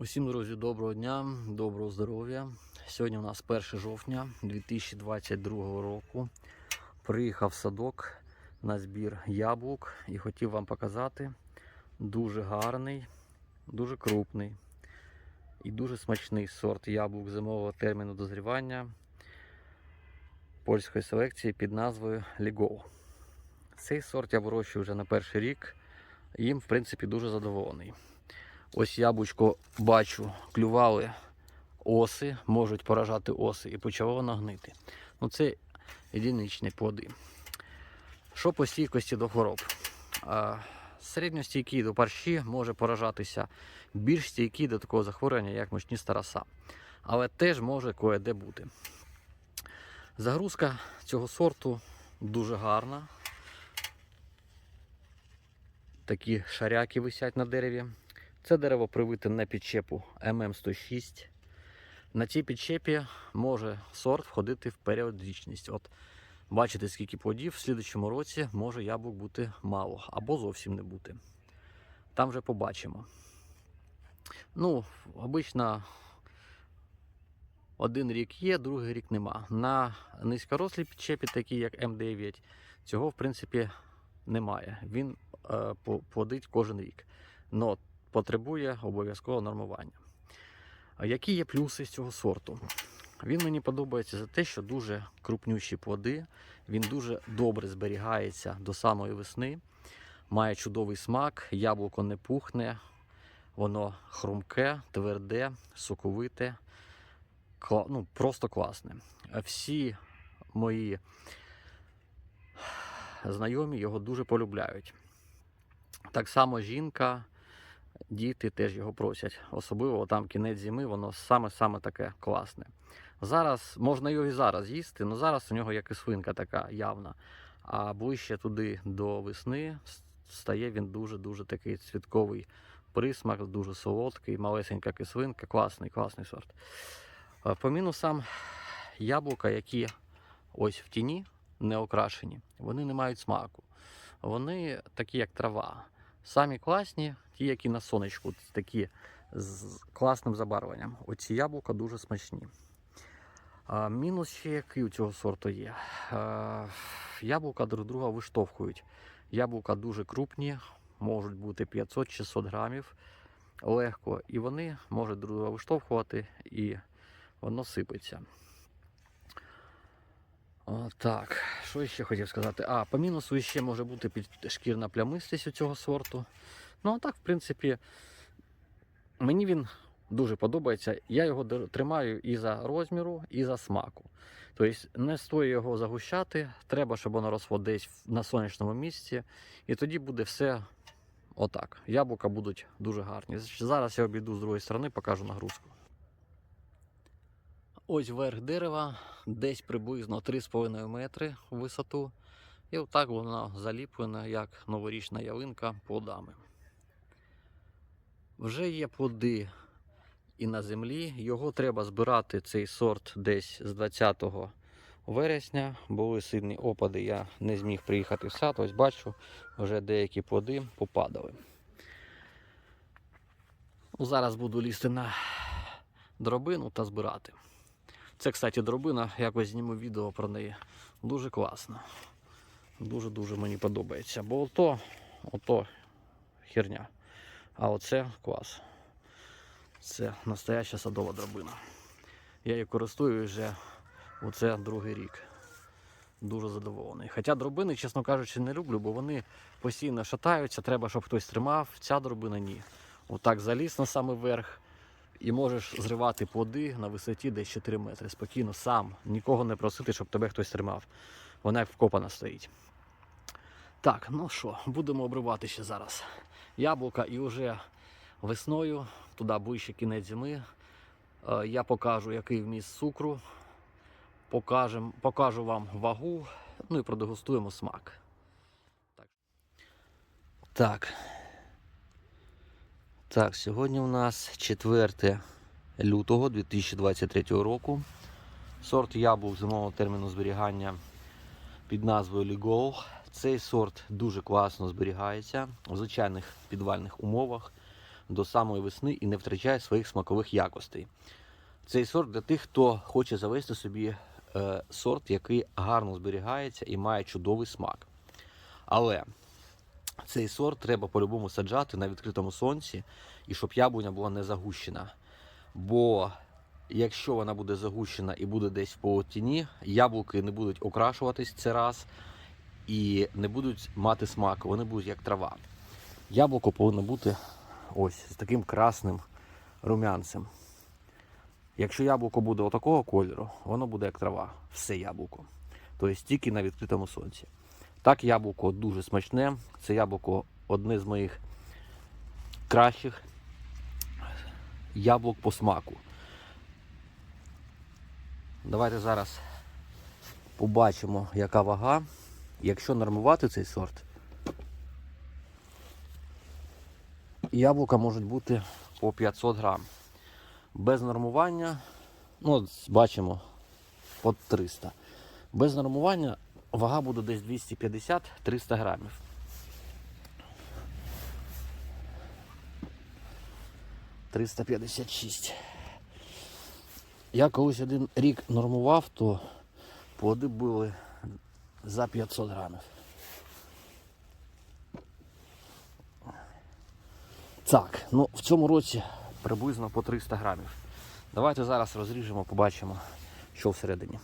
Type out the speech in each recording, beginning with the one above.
Усім, друзі, доброго дня, доброго здоров'я. Сьогодні у нас 1 жовтня 2022 року. Приїхав в садок на збір яблук і хотів вам показати дуже гарний, дуже крупний і дуже смачний сорт яблук зимового терміну дозрівання польської селекції під назвою Лігол. Цей сорт я вирощую вже на перший рік. Їм, в принципі, дуже задоволений. Ось яблучко бачу, клювали оси, можуть поражати оси і почало воно гнити. Ну це єдиничні плоди. Що по стійкості до хвороб? Середньостійкий до парші може поражатися більш стійкий до такого захворювання, як мучніста роса. Але теж може кое-де бути. Загрузка цього сорту дуже гарна. Такі шаряки висять на дереві. Це дерево привите на підчепу ММ106. На цій підчепі може сорт входити в періодичність. От бачите, скільки плодів в слідчому році може яблук бути мало або зовсім не бути. Там вже побачимо. Ну, обично один рік є, другий рік нема. На низькорослій підчепі, такі як М9, цього в принципі немає. Він е, плодить кожен рік. Но потребує обов'язкового нормування. Які є плюси з цього сорту? Він мені подобається за те, що дуже крупнющі плоди, він дуже добре зберігається до самої весни, має чудовий смак, яблуко не пухне, воно хрумке, тверде, соковите, ну, просто класне. Всі мої знайомі його дуже полюбляють. Так само жінка, діти теж його просять. Особливо там кінець зими, воно саме-саме таке класне. Зараз можна його і зараз їсти, але зараз у нього як і свинка така явна. А ближче туди до весни стає він дуже-дуже такий цвітковий присмак, дуже солодкий, малесенька кислинка, класний, класний сорт. Е, По мінусам яблука, які ось в тіні не окрашені, вони не мають смаку. Вони такі, як трава. Самі класні, ті, які на сонечку, такі з класним забарвленням. Оці яблука дуже смачні. Мінус ще який у цього сорту є. Яблука друг друга виштовхують. Яблука дуже крупні, можуть бути 500-600 грамів легко, і вони можуть друг друга виштовхувати, і воно сипеться. О, так, що ще хотів сказати? А, по мінусу ще може бути підшкірна плямистість у цього сорту. Ну, а так, в принципі, мені він дуже подобається. Я його тримаю і за розміру, і за смаку. Тобто не стоїть його загущати, треба, щоб воно росло десь на сонячному місці, і тоді буде все отак. Яблука будуть дуже гарні. Зараз я обійду з другої сторони, покажу нагрузку. Ось верх дерева, десь приблизно 3,5 метри висоту. І отак вона заліплена, як новорічна ялинка плодами. Вже є плоди і на землі. Його треба збирати цей сорт десь з 20 вересня. Були сильні опади, я не зміг приїхати в сад. Ось бачу, вже деякі плоди попадали. Зараз буду лізти на дробину та збирати. Це, кстати, дробина, якось зніму відео про неї. Дуже класно. Дуже-дуже мені подобається. Бо ото, ото херня. А оце клас. Це настояща садова дробина. Я її користую вже оце другий рік. Дуже задоволений. Хоча дробини, чесно кажучи, не люблю, бо вони постійно шатаються, треба, щоб хтось тримав. Ця дробина ні. Отак заліз на самий верх і можеш зривати плоди на висоті десь 4 метри. Спокійно, сам, нікого не просити, щоб тебе хтось тримав. Вона як вкопана стоїть. Так, ну що, будемо обривати ще зараз яблука і вже весною, туди ближче кінець зими, е, я покажу, який вміст цукру, покажем, покажу вам вагу, ну і продегустуємо смак. Так. Так. Сьогодні у нас 4 лютого 2023 року. Сорт яблук зимового терміну зберігання під назвою Лігол. Цей сорт дуже класно зберігається в звичайних підвальних умовах. до самої весни і не втрачає своїх смакових якостей. Цей сорт для тих, хто хоче завести собі е, сорт, який гарно зберігається і має чудовий смак. Але цей сорт треба по-любому саджати на відкритому сонці, і щоб яблуня була не загущена. Бо якщо вона буде загущена і буде десь в полутіні, яблуки не будуть окрашуватись це раз і не будуть мати смаку, вони будуть як трава. Яблуко повинно бути ось з таким красним румянцем. Якщо яблуко буде отакого кольору, воно буде як трава, все яблуко. Тобто тільки на відкритому сонці. Так, яблуко дуже смачне. Це яблуко одне з моїх кращих яблук по смаку. Давайте зараз побачимо, яка вага. Якщо нормувати цей сорт, яблука можуть бути по 500 грам. Без нормування, ну, бачимо, по 300. Без нормування вага буде десь 250-300 грамів. Триста п'ятдесят шість. Я колись один рік нормував, то плоди були за 500 грамів. Так, ну в цьому році приблизно по 300 грамів. Давайте зараз розріжемо, побачимо, що всередині.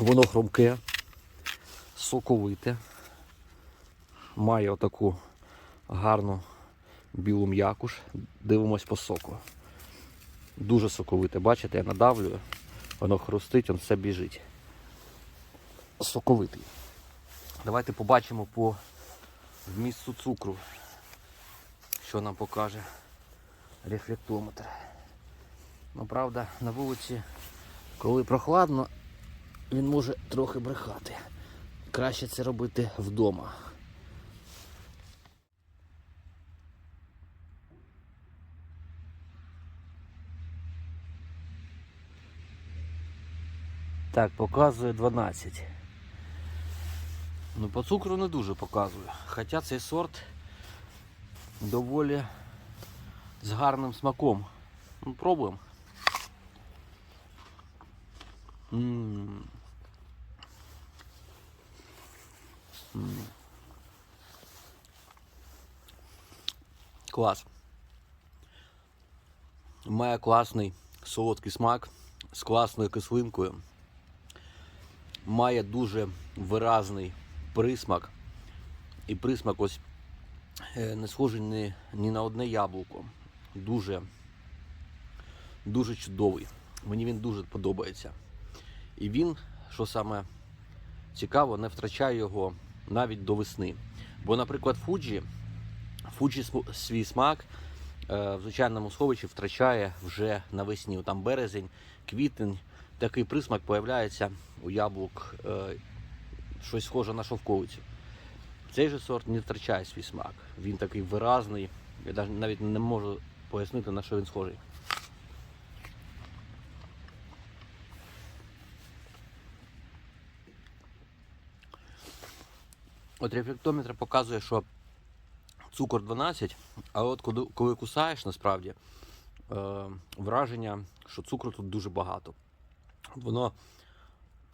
Воно хрумке, соковите, має отаку гарну білу м'якуш. Дивимось по соку. Дуже соковите. Бачите, я надавлюю, воно хрустить, воно все біжить. Соковитий. Давайте побачимо по вмісту цукру, що нам покаже рефлектометр. Ну, правда, на вулиці, коли прохладно, він може трохи брехати. Краще це робити вдома. Так, показує 12. Ну, по цукру не дуже показує. Хоча цей сорт доволі з гарним смаком. Ну, пробуємо. М. Клас. Має класний солодкий смак з класною кислинкою. Має дуже виразний присмак. І присмак ось е, не схожий ні, ні на одне яблуко. Дуже, дуже чудовий. Мені він дуже подобається. І він, що саме цікаво, не втрачає його навіть до весни. Бо, наприклад, Фуджі, Фуджі свій смак е, в звичайному сховищі втрачає вже навесні. Там березень, квітень, такий присмак появляється у яблук, е, щось схоже на шовковицю. Цей же сорт не втрачає свій смак. Він такий виразний. Я навіть не можу пояснити, на що він схожий. От рефлектометр показує, що цукор 12, але от коли, коли кусаєш, насправді е, враження, що цукру тут дуже багато. Воно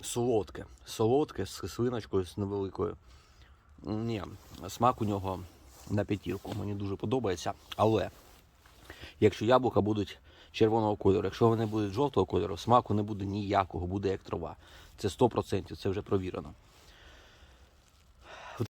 солодке, солодке з кислиночкою, з невеликою. Ні, смак у нього на п'ятірку. Мені дуже подобається. Але якщо яблука будуть червоного кольору, якщо вони будуть жовтого кольору, смаку не буде ніякого, буде як трава. Це 100%, це вже провірено.